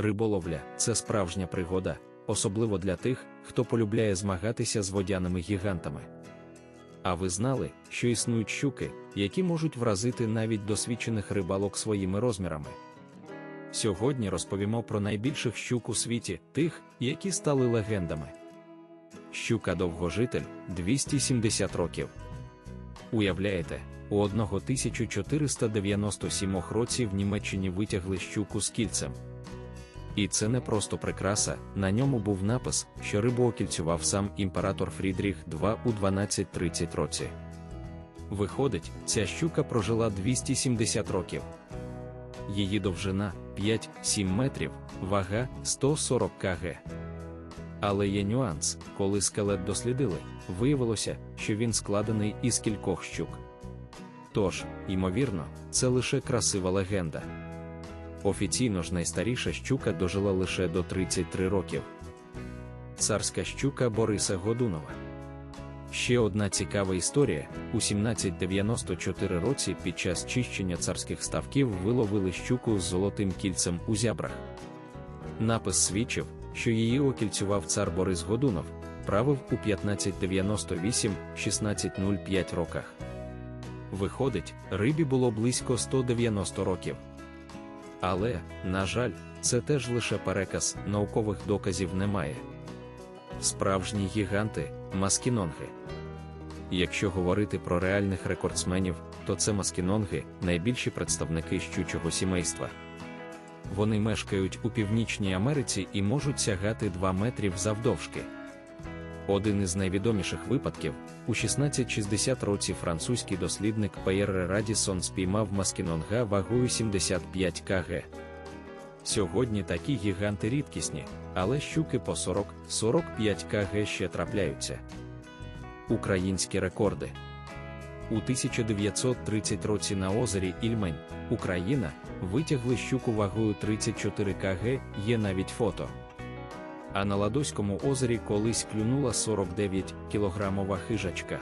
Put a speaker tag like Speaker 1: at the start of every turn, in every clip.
Speaker 1: Риболовля це справжня пригода, особливо для тих, хто полюбляє змагатися з водяними гігантами. А ви знали, що існують щуки, які можуть вразити навіть досвідчених рибалок своїми розмірами? Сьогодні розповімо про найбільших щук у світі, тих, які стали легендами. Щука довгожитель 270 років. Уявляєте, у 1497 році в Німеччині витягли щуку з кільцем. І це не просто прикраса, на ньому був напис, що рибу окільцював сам імператор Фрідріх II у 1230 році. Виходить, ця щука прожила 270 років. Її довжина 5-7 метрів, вага 140 кг. Але є нюанс, коли скелет дослідили, виявилося, що він складений із кількох щук. Тож, ймовірно, це лише красива легенда. Офіційно ж найстаріша щука дожила лише до 33 років. Царська щука Бориса Годунова. Ще одна цікава історія: у 1794 році під час чищення царських ставків виловили щуку з золотим кільцем у зябрах. Напис свідчив, що її окільцював цар Борис Годунов, правив у 1598-1605 роках. Виходить, рибі було близько 190 років. Але, на жаль, це теж лише переказ, наукових доказів немає. Справжні гіганти маскінонги. Якщо говорити про реальних рекордсменів, то це маскінонги найбільші представники щучого сімейства. Вони мешкають у Північній Америці і можуть сягати 2 метрів завдовжки. Один із найвідоміших випадків у 1660 році французький дослідник П'єре Радісон спіймав маскінонга вагою 75 кг. Сьогодні такі гіганти рідкісні, але щуки по 40-45 кг ще трапляються. Українські рекорди у 1930 році на озері Ільмень, Україна, витягли щуку вагою 34 кг, є навіть фото. А на Ладоському озері колись клюнула 49 кілограмова хижачка.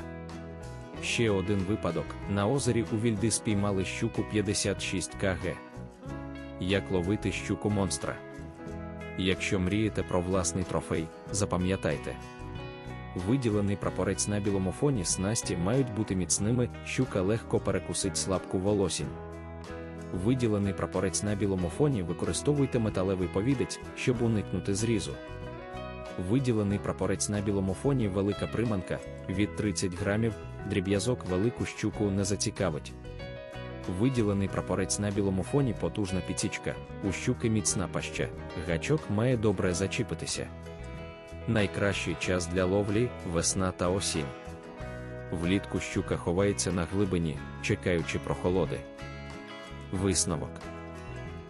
Speaker 1: Ще один випадок: на озері у Вільди спіймали щуку 56 кг. Як ловити щуку монстра? Якщо мрієте про власний трофей, запам'ятайте. Виділений прапорець на білому фоні снасті мають бути міцними, щука легко перекусить слабку волосінь. Виділений прапорець на білому фоні використовуйте металевий повідець, щоб уникнути зрізу. Виділений прапорець на білому фоні велика приманка від 30 грамів, дріб'язок велику щуку не зацікавить. Виділений прапорець на білому фоні потужна піцічка, у щуки міцна паща, гачок має добре зачіпитися. Найкращий час для ловлі весна та осінь. Влітку щука ховається на глибині, чекаючи прохолоди. Висновок.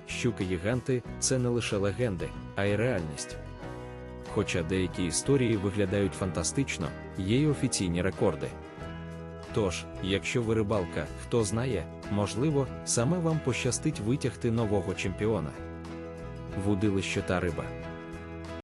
Speaker 1: Щуки-гіганти це не лише легенди, а й реальність. Хоча деякі історії виглядають фантастично, є й офіційні рекорди. Тож, якщо ви рибалка, хто знає, можливо, саме вам пощастить витягти нового чемпіона. Вудилище та риба.